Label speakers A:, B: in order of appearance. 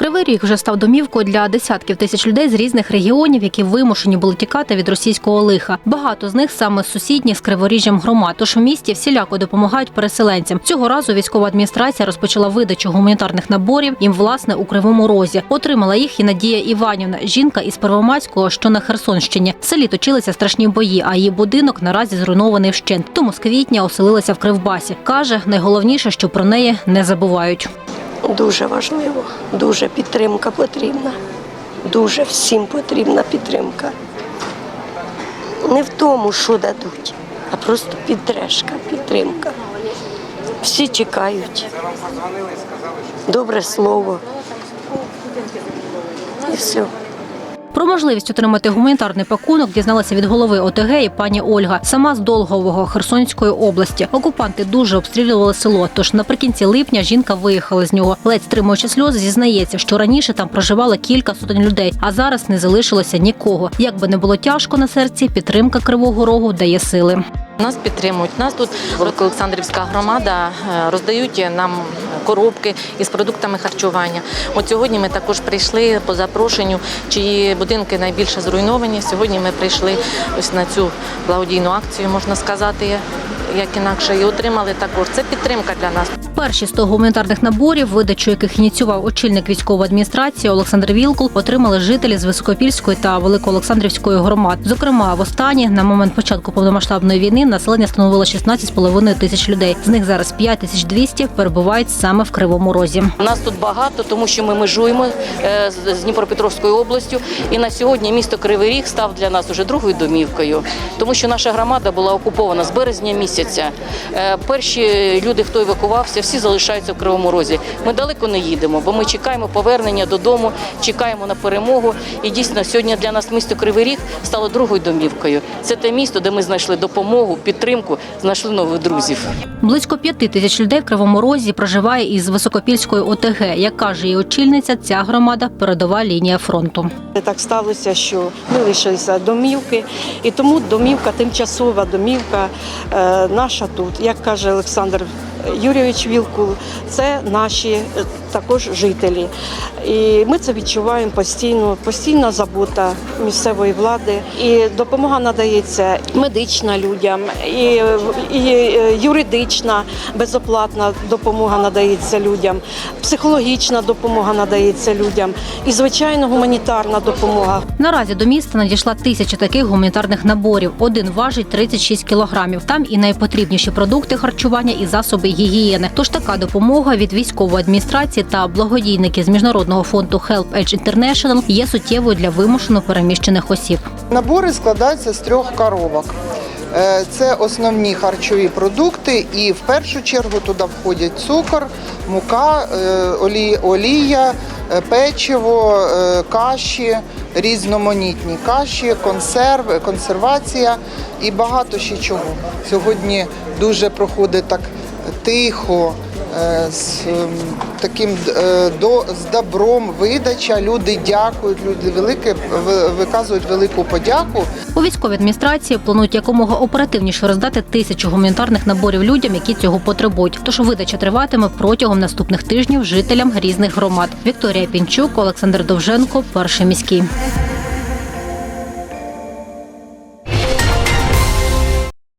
A: Кривий ріг вже став домівкою для десятків тисяч людей з різних регіонів, які вимушені були тікати від російського лиха. Багато з них саме сусідніх з криворіжжям громад. Тож в місті всіляко допомагають переселенцям. Цього разу військова адміністрація розпочала видачу гуманітарних наборів їм власне у кривому розі. Отримала їх і Надія Іванівна, жінка із Первомайського, що на Херсонщині. В селі точилися страшні бої, а її будинок наразі зруйнований вщент. Тому з квітня оселилася в Кривбасі. каже, найголовніше, що про неї не забувають.
B: Дуже важливо, дуже підтримка потрібна. Дуже всім потрібна підтримка. Не в тому, що дадуть, а просто підтримка, підтримка. Всі чекають. Добре слово. І все.
A: Про можливість отримати гуманітарний пакунок дізналася від голови ОТГ і пані Ольга, сама з Долгового Херсонської області. Окупанти дуже обстрілювали село. Тож наприкінці липня жінка виїхала з нього. Ледь стримуючи сльози, зізнається, що раніше там проживало кілька сотень людей, а зараз не залишилося нікого. Як би не було тяжко на серці, підтримка Кривого Рогу дає сили.
C: Нас підтримують. Нас тут Олександрівська громада е, роздають нам коробки із продуктами харчування. От сьогодні ми також прийшли по запрошенню, чиї будинки найбільше зруйновані. Сьогодні ми прийшли ось на цю благодійну акцію, можна сказати, як інакше, і отримали також. Це підтримка для нас.
A: Перші 100 гуманітарних наборів, видачу яких ініціював очільник військової адміністрації Олександр Вілкул, отримали жителі з Високопільської та Великоолександрівської громад. Зокрема, в останні на момент початку повномасштабної війни населення становило 16,5 тисяч людей. З них зараз 5200 перебувають саме в Кривому Розі.
D: Нас тут багато, тому що ми межуємо е, з з Дніпропетровською областю. І на сьогодні місто Кривий Ріг став для нас уже другою домівкою, тому що наша громада була окупована з березня місяця. Е, Перші люди, хто евакувався, всі залишаються в Кривому Розі. Ми далеко не їдемо, бо ми чекаємо повернення додому, чекаємо на перемогу. І дійсно сьогодні для нас місто Кривий Ріг стало другою домівкою. Це те місто, де ми знайшли допомогу, підтримку, знайшли нових друзів.
A: Близько п'яти тисяч людей в Кривому Розі проживає із Високопільської ОТГ. Як каже її очільниця, ця громада передова лінія фронту.
E: Так сталося, що ми лишилися домівки, і тому домівка, тимчасова домівка е, наша тут, як каже Олександр Юрійович Вілкул, це наші е, також жителі. І ми це відчуваємо постійно, постійна забота місцевої влади. І допомога надається медична людям, і, і е, юридична безоплатна допомога надається людям, психологічна допомога надається людям, і звичайно гуманітарна допомога.
A: Наразі до міста надійшла тисяча таких гуманітарних наборів. Один важить 36 кілограмів. Там і найпотрібніші продукти харчування і засоби гігієни. Тож така допомога від військової адміністрації та благодійників з міжнародного фонду Help Edge International є суттєвою для вимушено переміщених осіб.
F: Набори складаються з трьох коробок. Е, Це основні харчові продукти, і в першу чергу туди входять цукор, мука, е, олія, е, печиво, каші, різноманітні каші, консерв, консервація і багато ще чого. Сьогодні дуже проходить так тихо. е, З ем, таким е, до з добром видача. Люди дякують. Люди велике виказують велику подяку.
A: У військовій адміністрації планують якомога оперативніше роздати тисячу гуманітарних наборів людям, які цього потребують. Тож видача триватиме протягом наступних тижнів жителям різних громад. Вікторія Пінчук, Олександр Довженко, перший міський.